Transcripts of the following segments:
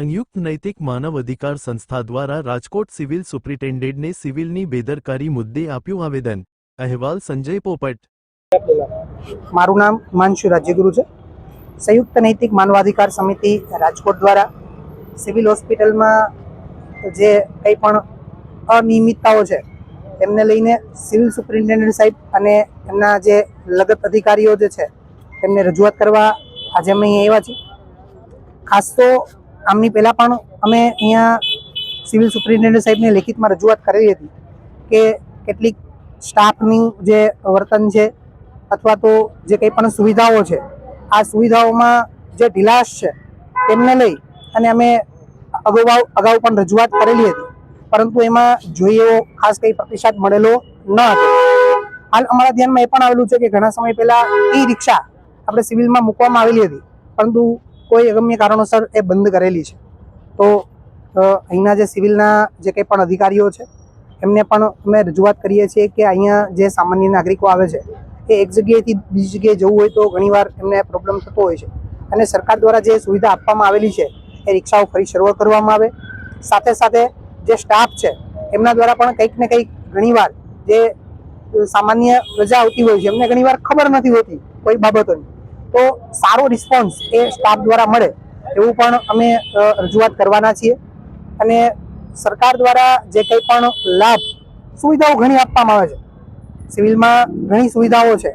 સંયુક્ત નૈતિક માનવ અધિકાર સંસ્થા દ્વારા રાજકોટ સિવિલ સુપ્રિન્ટેન્ડન્ટને સિવિલની બેદરકારી મુદ્દે આપ્યું આવેદન. અહેવાલ સંજય પોપટ. મારું નામ માનશુ રાજ્યગુરુ છે. સંયુક્ત નૈતિક માનવાધિકાર સમિતિ રાજકોટ દ્વારા સિવિલ હોસ્પિટલમાં જે કંઈ પણ અનિયમિતતાઓ છે, તેમને લઈને સિવિલ સુપ્રિન્ટેન્ડન્ટ સાહેબ અને એમના જે લગત અધિકારીઓ જે છે, તેમને રજૂઆત કરવા આજે અમે અહીંયા આવ્યા છીએ. ખાસ તો આમની પહેલાં પણ અમે અહીંયા સિવિલ સુપ્રિન્ટેન્ડન્ટ સાહેબને લેખિતમાં રજૂઆત કરેલી હતી કે કેટલીક સ્ટાફની જે વર્તન છે અથવા તો જે કંઈ પણ સુવિધાઓ છે, આ સુવિધાઓમાં જે ઢીલાશ છે તેમને લઈ અને અમે અગાઉ અગાઉ પણ રજૂઆત કરેલી હતી. પરંતુ એમાં જોઈએ એવો ખાસ કંઈ પ્રતિસાદ મળેલો ન હતો. હાલ અમારા ધ્યાનમાં એ પણ આવેલું છે કે ઘણા સમય પહેલાં ઈ રિક્ષા આપણે સિવિલમાં મૂકવામાં આવેલી હતી. પરંતુ કોઈ અગમ્ય કારણોસર એ બંધ કરેલી છે. તો અહીંના જે સિવિલના જે કંઈ પણ અધિકારીઓ છે, એમને પણ અમે રજૂઆત કરીએ છીએ કે અહીંયા જે સામાન્ય નાગરિકો આવે છે, એ એક જગ્યાએથી બીજી જગ્યાએ જવું હોય તો ઘણીવાર એમને પ્રોબ્લેમ થતો હોય છે. અને સરકાર દ્વારા જે સુવિધા આપવામાં આવેલી છે, એ રિક્ષાઓ ફરી શરૂ કરવામાં આવે. સાથે સાથે જે સ્ટાફ છે, એમના દ્વારા પણ કંઈક ને કંઈક ઘણીવાર જે સામાન્ય રજા આવતી હોય છે, એમને ઘણીવાર ખબર નથી હોતી કોઈ બાબતોની. તો સારો રિસ્પોન્સ એ સ્ટાફ દ્વારા મળે એવું પણ અમે રજૂઆત કરવાના છીએ. અને સરકાર દ્વારા જે કંઈ પણ લાભ સુવિધાઓ ઘણી આપવામાં આવે છે. સિવિલમાં ઘણી સુવિધાઓ છે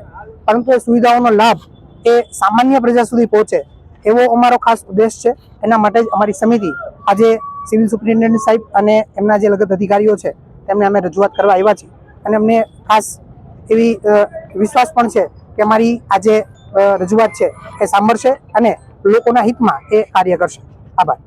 પરંતુ એ સુવિધાઓનો લાભ એ સામાન્ય પ્રજા સુધી પહોંચે એવો અમારો ખાસ ઉદ્દેશ છે. એના માટે જ અમારી સમિતિ આજે સિવિલ સુપ્રિન્ટેન્ડન્ટ સાહેબ અને એમના જે લગત અધિકારીઓ છે તેમને અમે રજૂઆત કરવા આવ્યા છીએ. અને અમને ખાસ એવી વિશ્વાસ પણ છે કે અમારી આ જે અ, રજૂઆત છે એ સાંભળશે અને લોકોના હિતમાં એ કાર્ય કરશે. આભાર.